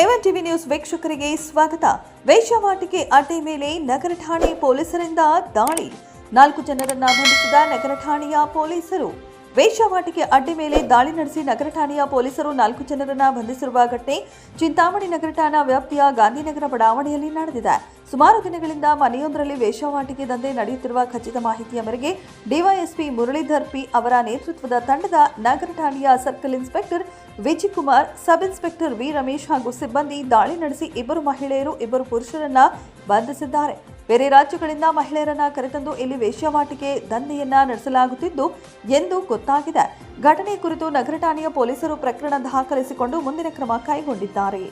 A one TV news ವೀಕ್ಷಕರಿಗೆ ಸ್ವಾಗತ. ವೇಷವಾಟಿಕೆ ಅಡ್ಡೆ ಮೇಲೆ ನಗರ ಠಾಣೆ ಪೊಲೀಸರಿಂದ ದಾಳಿ. ನಾಲ್ಕು ಜನರನ್ನ ಬಂಧಿಸಿದ ನಗರ ಠಾಣೆಯ ಪೊಲೀಸರು. ವೇಶ್ಯಾವಾಟಿಕೆ ಅಡ್ಡಿ ಮೇಲೆ ದಾಳಿ ನಡೆಸಿ ನಗರ ಠಾಣೆಯ ಪೊಲೀಸರು ನಾಲ್ಕು ಜನರನ್ನು ಬಂಧಿಸಿರುವ ಘಟನೆ ಚಿಂತಾಮಣಿ ನಗರ ಠಾಣಾ ವ್ಯಾಪ್ತಿಯ ಗಾಂಧಿನಗರ ಬಡಾವಣೆಯಲ್ಲಿ ನಡೆದಿದೆ. ಸುಮಾರು ದಿನಗಳಿಂದ ಮನೆಯೊಂದರಲ್ಲಿ ವೇಷವಾಟಿಕೆ ದಂಧೆ ನಡೆಯುತ್ತಿರುವ ಖಚಿತ ಮಾಹಿತಿಯ ಮೇರೆಗೆ ಡಿವೈಎಸ್ಪಿ ಮುರಳೀಧರ್ ಪಿ ಅವರ ನೇತೃತ್ವದ ತಂಡದ ನಗರ ಠಾಣೆಯ circle inspector Vijay Kumar sub inspector V Ramesh ಹಾಗೂ ಸಿಬ್ಬಂದಿ ದಾಳಿ ನಡೆಸಿ ಇಬ್ಬರು ಮಹಿಳೆಯರು ಇಬ್ಬರು ಪುರುಷರನ್ನ ಬಂಧಿಸಿದ್ದಾರೆ. ಬೇರೆ ರಾಜ್ಯಗಳಿಂದ ಮಹಿಳೆಯರನ್ನ ಕರೆತಂದು ಇಲ್ಲಿ ವೇಶ್ಯವಾಟಿಕೆ ದಂಧೆಯನ್ನ ನಡೆಸಲಾಗುತ್ತಿದ್ದು, ಎಂದು ಗೊತ್ತಾಗಿದೆ. ಘಟನೆ ಕುರಿತು ನಗರ ಠಾಣೆಯ ಪೊಲೀಸರು ಪ್ರಕರಣ ದಾಖಲಿಸಿಕೊಂಡು ಮುಂದಿನ ಕ್ರಮ ಕೈಗೊಂಡಿದ್ದಾರೆ.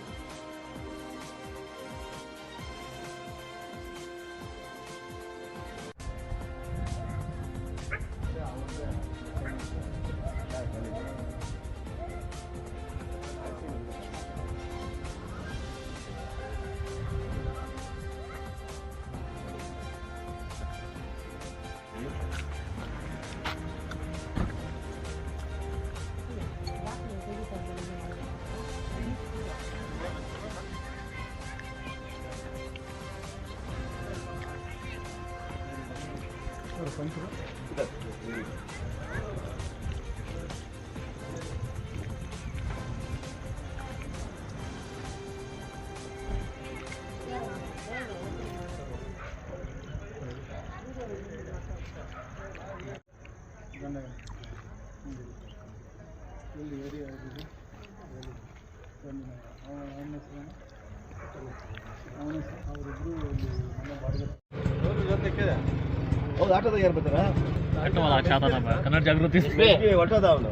ಎಲ್ಲಿ ಏರಿಯಾ ಯಾವುದು ಅವನ ಹೆಸರು ಅವನ ಅವರಿಬ್ಬರು ಇಲ್ಲಿ ನಮ್ಮ ಬಾಡಿಗೆ ಹೌದು ಆಟೋದಾಗ ಯಾರು ಬರ್ತಾರಾ? ಕನ್ನಡ ಜಾಗೃತಿ. ಒಟ್ಟದ ಅವನು.